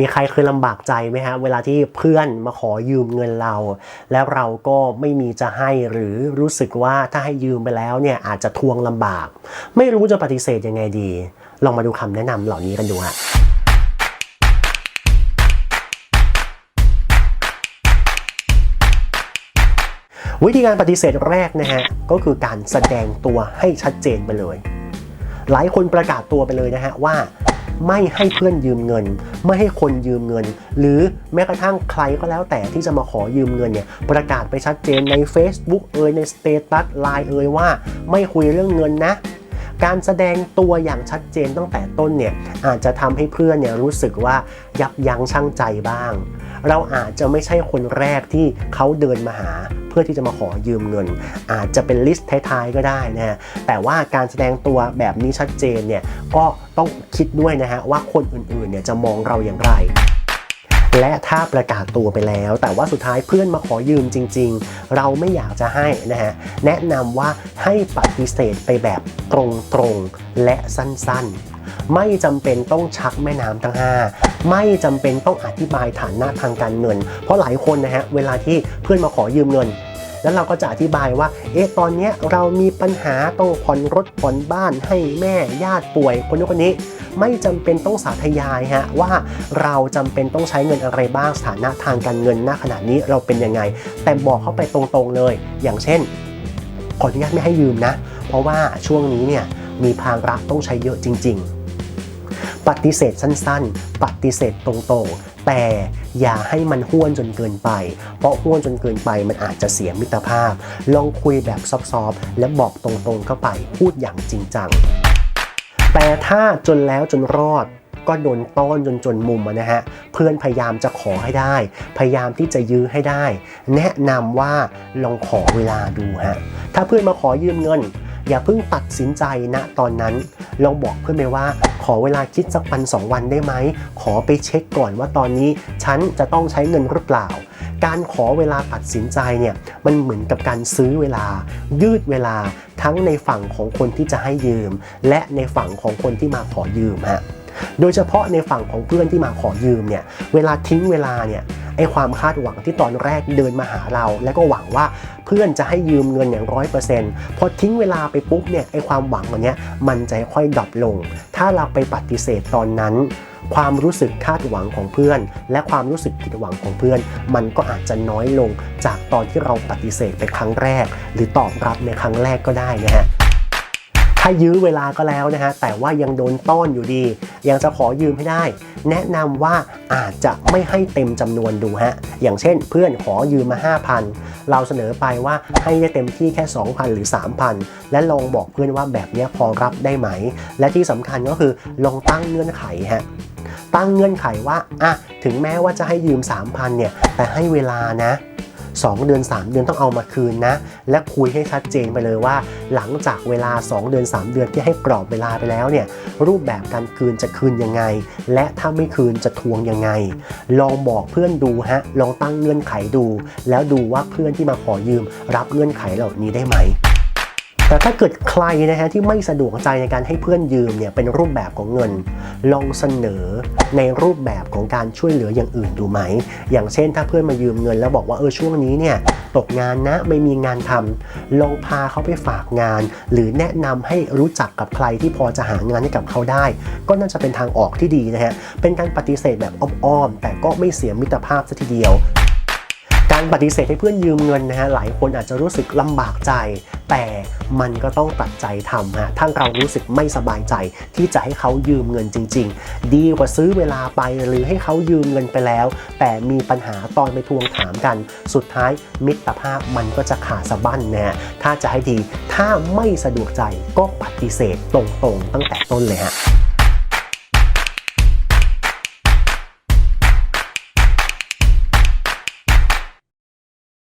มีใครเคยลำบากใจไหมฮะ เวลาที่เพื่อนมาขอยืมเงินเรา แล้วเราก็ไม่มีจะให้หรือรู้สึกว่าถ้าให้ยืมไปแล้วเนี่ยอาจจะทวงลำบาก ไม่รู้จะปฏิเสธยังไงดี ลองมาดูคำแนะนำเหล่านี้กันดูฮะวิธีการปฏิเสธแรกนะฮะ ก็คือการแสดงตัวให้ชัดเจนไปเลย หลายคนประกาศตัวไปเลยนะฮะว่า ไม่ให้เพื่อนยืมเงิน ไม่ให้คนยืมเงิน หรือแม้กระทั่งใครก็แล้วแต่ที่จะมาขอยืมเงินเนี่ยประกาศไปชัดเจนใน Facebook เอ่ยในสเตตัสไลน์เอ่ยว่า ไม่คุยเรื่องเงินนะการแสดงตัวอย่างชัดเจนตั้งแต่ต้นเนี่ยอาจจะทำให้เพื่อนเนี่ยรู้สึกว่ายับยั้งชั่งใจบ้าง เราอาจจะไม่ใช่คนแรกที่เขาเดินมาหา เพื่อที่จะมาขอยืมเงิน อาจจะเป็นลิสต์ท้ายๆก็ได้นะฮะแต่ว่าการแสดงตัวแบบนี้ชัดเจนเนี่ยก็ต้องคิดด้วยนะฮะว่าคนอื่นๆเนี่ยจะมองเราอย่างไรและถ้าประกาศตัวไปแล้ว แต่ว่าสุดท้ายเพื่อนมาขอยืมจริง ๆ เราไม่อยากจะให้นะฮะแนะนำว่าให้ปฏิเสธไปแบบตรงๆ และสั้นๆ ไม่จำเป็นต้องชักแม่น้ำทั้ง 5 ไม่จำเป็นต้องอธิบายฐานะทางการเงิน เพราะหลายคนนะฮะเวลาที่เพื่อนมาขอยืมเงิน แล้วเราก็จะอธิบายว่า เอ๊ะตอนเนี้ยเรามีปัญหาต้องผ่อนรถผ่อนบ้านให้แม่ญาติป่วยคนนู้นคนนี้ไม่จำเป็นต้องสาธยายฮะว่าเราจำเป็นต้องใช้เงินอะไรบ้างสถานะทางการเงินณขณะนี้เราเป็นยังไง แต่บอกเข้าไปตรงๆเลย อย่างเช่นขออนุญาตไม่ให้ยืมนะ เพราะว่าช่วงนี้เนี่ยมีภาระต้องใช้เยอะจริง ๆ ปฏิเสธสั้นๆ ปฏิเสธตรงๆ แต่อย่าให้มันห้วนจนเกินไป เพราะห้วนจนเกินไปมันอาจจะเสียมิตรภาพ ลองคุยแบบซอฟๆและบอกตรงๆเข้าไปพูดอย่างจริงจัง แต่ถ้าจนแล้วจนรอดก็โดนต้อนจนจนมุมนะฮะ เพื่อนพยายามจะขอให้ได้ พยายามที่จะยื้อให้ได้ แนะนำว่าลองขอเวลาดูฮะ ถ้าเพื่อนมาขอยืมเงิน อย่าเพิ่งตัดสินใจณตอนนั้น ลองบอกเพื่อนไปว่า ขอเวลาคิดสักวันสองวันได้ไหม ขอไปเช็คก่อนว่าตอนนี้ฉันจะต้องใช้เงินหรือเปล่า การขอเวลาตัดสินใจเนี่ยมันเหมือนกับการซื้อเวลา ยืดเวลาทั้งในฝั่งของคนที่จะให้ยืม และในฝั่งของคนที่มาขอยืมฮะ โดยเฉพาะในฝั่งของเพื่อนที่มาขอยืมเนี่ย เวลาทิ้งเวลาเนี่ยไอความคาดหวังที่ตอนแรกเดินมาหาเรา แล้วก็หวังว่าเพื่อนจะให้ยืมเงินอย่างร้อยเปอร์เซ็นต์พอทิ้งเวลาไปปุ๊บเนี่ยไอความหวังอันเนี้ยมันจะค่อยดรอปลง ถ้าเราไปปฏิเสธตอนนั้น ความรู้สึกคาดหวังของเพื่อน และความรู้สึกผิดหวังของเพื่อน มันก็อาจจะน้อยลงจากตอนที่เราปฏิเสธไปครั้งแรก หรือตอบรับในครั้งแรกก็ได้นะฮะ ยื้อเวลาก็แล้วนะฮะแต่ว่ายังโดนต้อนอยู่ดี ยังจะขอยืมให้ได้ แนะนำว่าอาจจะไม่ให้เต็มจำนวนดูฮะอย่างเช่น เพื่อนขอยืมมา 5,000 เราเสนอไปว่าให้ได้เต็มที่แค่ 2,000 หรือ 3,000 และลองบอกเพื่อนว่าแบบนี้พอรับได้ไหม และที่สำคัญก็คือลองตั้งเงื่อนไขฮะตั้งเงื่อนไขว่าอะถึงแม้ว่าจะให้ยืม 3,000เนี่ยแต่ให้เวลานะ 2 เดือน 3 เดือนต้องเอามาคืนนะ และคุยให้ชัดเจนไปเลยว่า หลังจากเวลา 2 เดือน 3 เดือนที่ให้กรอบเวลาไปแล้วเนี่ยรูปแบบการคืนจะคืนยังไง และถ้าไม่คืนจะทวงยังไง ลองบอกเพื่อนดูฮะลองตั้งเงื่อนไขดู แล้วดูว่าเพื่อนที่มาขอยืมรับเงื่อนไขเหล่านี้ได้ไหม แต่ถ้าเกิดใครนะฮะที่ไม่สะดวกใจในการให้เพื่อนยืมเนี่ยเป็นรูปแบบของเงิน ลองเสนอในรูปแบบของการช่วยเหลืออย่างอื่นดูไหม อย่างเช่นถ้าเพื่อนมายืมเงินแล้วบอกว่าเออช่วงนี้เนี่ยตกงานนะไม่มีงานทำลองพาเขาไปฝากงาน หรือแนะนำให้รู้จักกับใครที่พอจะหางานให้กับเขาได้ ก็น่าจะเป็นทางออกที่ดีนะฮะเป็นการปฏิเสธแบบอ้อมๆแต่ก็ไม่เสียมิตรภาพซะทีเดียว การปฏิเสธให้เพื่อนยืมเงินนะฮะหลายคนอาจจะรู้สึกลำบากใจ แต่มันก็ต้องตัดใจทำฮะถ้าเรารู้สึกไม่สบายใจที่จะให้เขายืมเงินจริง ๆ ดีกว่าซื้อเวลาไปหรือให้เขายืมเงินไปแล้ว แต่มีปัญหาตอนไปทวงถามกัน สุดท้ายมิตรภาพมันก็จะขาดสะบั้นนะฮะถ้าจะให้ดีถ้าไม่สะดวกใจก็ปฏิเสธตรงๆ ตั้งแต่ต้นเลยฮะ